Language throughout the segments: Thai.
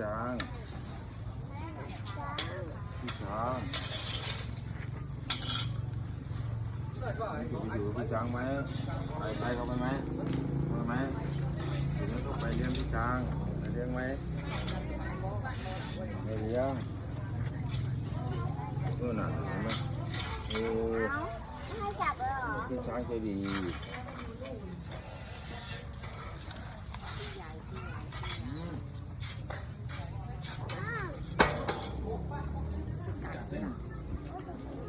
ช้างพี่ช้างอยู่อยู่พี่ช้างไหมไปไปเข้าไปไหมไปไหมเดี๋ยวต้องไปเลี้ยงพี่ช้างไปเลี้ยงไหมไม่เลี้ยงนู่นน่ะเห็นไหมโอ้ เอาไม่ให้จับเลยเหรอ พี่ช้างใจดี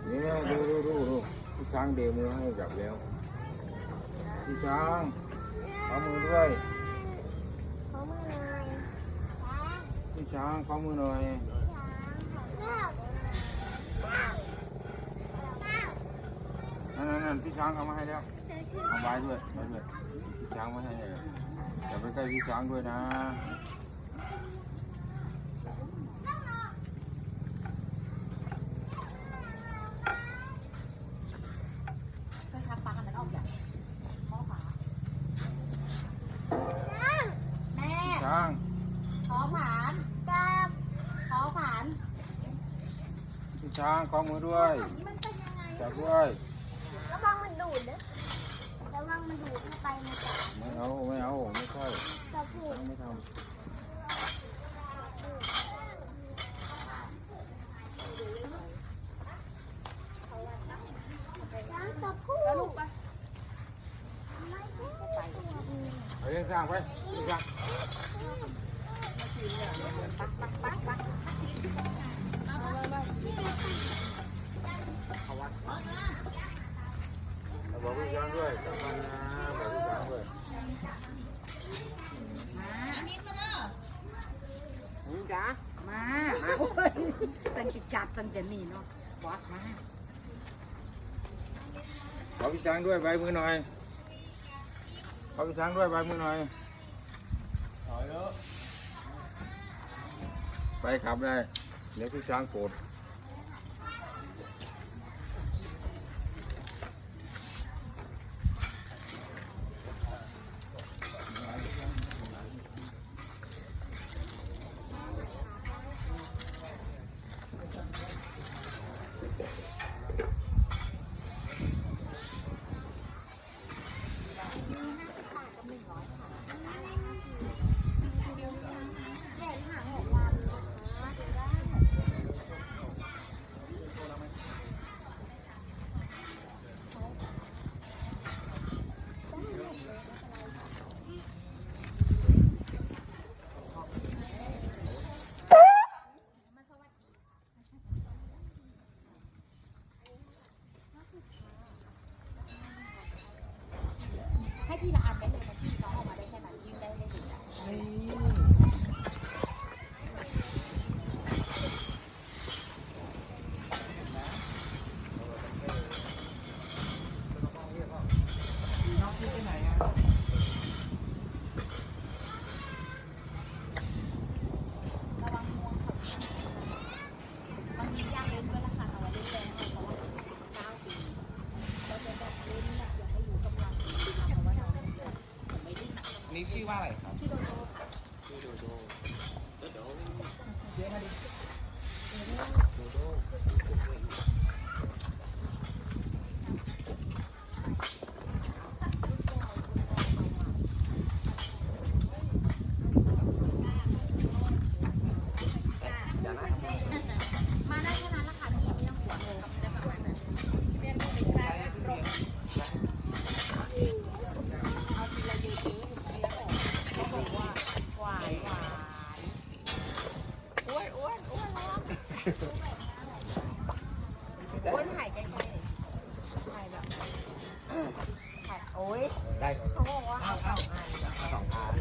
นี่นะดูดูดูดูพี่ ช้างเดมือให้จับแล้ว พี่ช้างเอามือด้วยเขามือหน่อยพี่ช้างเขามือหน่อยนั่นนั่นนั่นพี่ช้างเอามาให้แล้วเอาไว้ด้วยไว้ด้วยพี่ช้างมาให้เลยอย่าไปใกล้พี่ช้างด้วยนะ ก็ชักปลั๊กอันนั้นออกอย่างหม้อฝาแม่ พี่ช้าง ขอผาน จับ ขอผาน พี่ ช้างเขามือด้วยนี่มันเป็นยังไงจับด้วยระวังมันดูดนะระวังมันดูดเข้าไปในปากไม่เอาไม่เอาไม่ใช่จะพูดช้างไม่ทช้างจะพูดลูกไปไม่ใช่ตัวนี้ำเอาเลี้ยงช้างไปเลี้ยงช้างเอา บอกพี่ช้างด้วยจับมันะบอกพี่ช้างด้วยอันนี้ก็เด้อจ้ามามาโอ้ยตั้งจิจับตั้งจะหนีเนาะวัดมาขอพี่ช้างด้วยใบมือหน่อยขอพี่ช้างด้วยใบมือหน่อยถอยเด้อไปขับได้เดี๋ยวพี่ช้างโกรธ เด็กหางหกวันนะคะได้ ให้พี่ละอันได้เลยนะพี่น้องออกมาได้แค่นั้นยิ่งได้ได้ถึงอะ น้องพี่ไปไหนอะ ระวังงวงเขามันมียากเล่นด้วยล่ะค่ะแต่ว่าเล่นแรงเพราะว่าสิบเก้าปีเราจะแบบเล่นแบบอยากให้อยู่กำลังดีนะเพราะว่าน้องผมไม่ได้หนัก นี่ชื่อว่าอะไรครับชื่อโดโด ชื่อโดโดโดโดเดี๋ยวมาดิโดโด มาได้แค่นั้นละค่ะพี่ไม่ต้องห่วงเลยได้ประมาณนั้นเรียนรู้ไปแค่รบเอาทีละเยอะๆทีละออก เขาบอกว่าหวานหวานอ้วนอ้วนอ้วนร้ องอ้วนถ่ายใกล้ๆถ่ายแบบถ่ายโอ้ยได้เขาบอกว่าเอาสองอันองอัน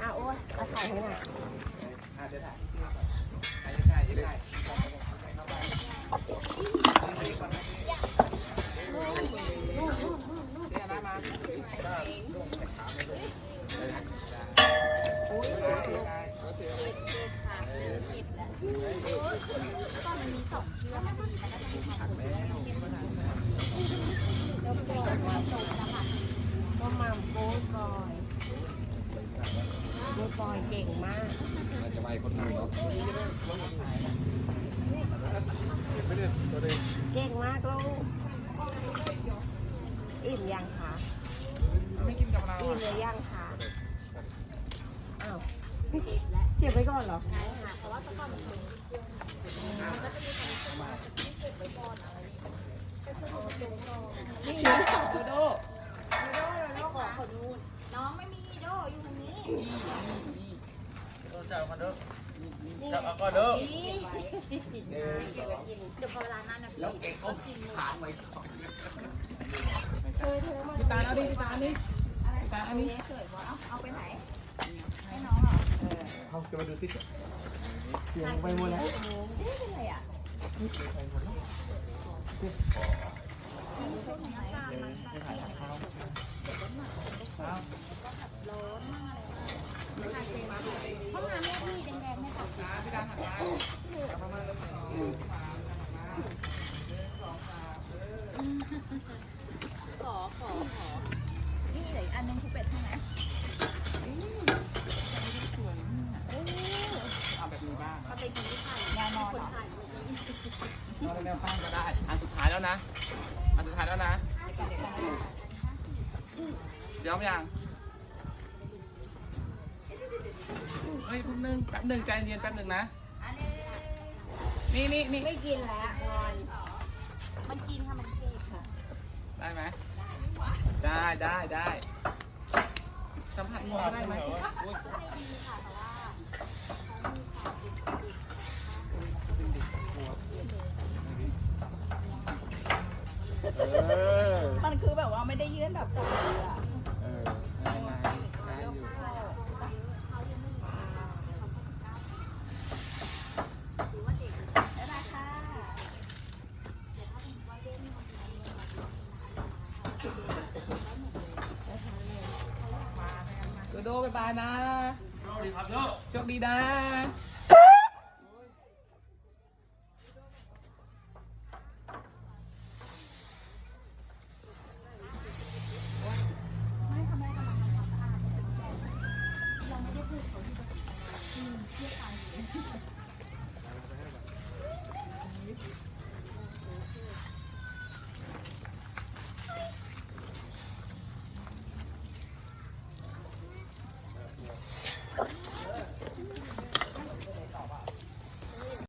อะอ้วนเอาถ่ายให้หน่อยอาจะได้ใค ก็มันมีสองเชือกมันมีมันก็จะมีความสุขแล้วก็มาจบนะคะก็มาโก้ก่อนไปลูกปอยเก่งมากมันจะไปคนไทยเนาะเก่งมากลูกอิ่มยังคะไม่กินกับเราอิ่มหรือยังคะอ้าวเก็บไว้ก่อนเหรอ โดโดโดโดขอขอนูนน้องไม่มีโดอยู่ตรงนี้จับมาเด้อจับก็เด้อนี่เก็บไว้กินเดี๋ยวพอเวลานั้นนะพี่เก่งก็ถามไว้ก่อนพี่ตาเอาดิพี่ตาอันนี้พี่ตาอันนี้สวยว่เอาเอาไปไหนให้น้องเหรอเอาจะมาดูสิ เสียงไปหมดแล้วเอ๊ะเป็นไรอะห้องน้ำแม่พี่แดงๆเนี่ยค่ะพี่ตาหันมาขอขอขอนี่เหลืออีกอันนึงคือเป็ดใช่ไหม เอาแบบนี้บ้างเขาเป็นคนที่ถ่ายแนวนอนคนถ่ายรูปนี้นอนแนวข้างก็ได้ อันสุดท้ายแล้วนะ อันสุดท้ายแล้วนะ เดี๋ยวยังเฮ้ยแป๊บนึงแป๊บนึงใจเย็นแป๊บนึงนะ นี่นี่นี่ไม่กินแล้วงอนมันกินค่ะมันเค้กค่ะได้ไหม ได้ได้ได้สัมผัสงวงได้ไหมอุ๊ยดีค่ะแต่ว่า เออมันคือแบบว่าไม่ได้ยื่นแบบจับเลยอะเออได้ไหมได้อยู่ถือว่าเด็กแล้วนะคะโดโดบายบายนะ โชคดีครับโชคดีนะเ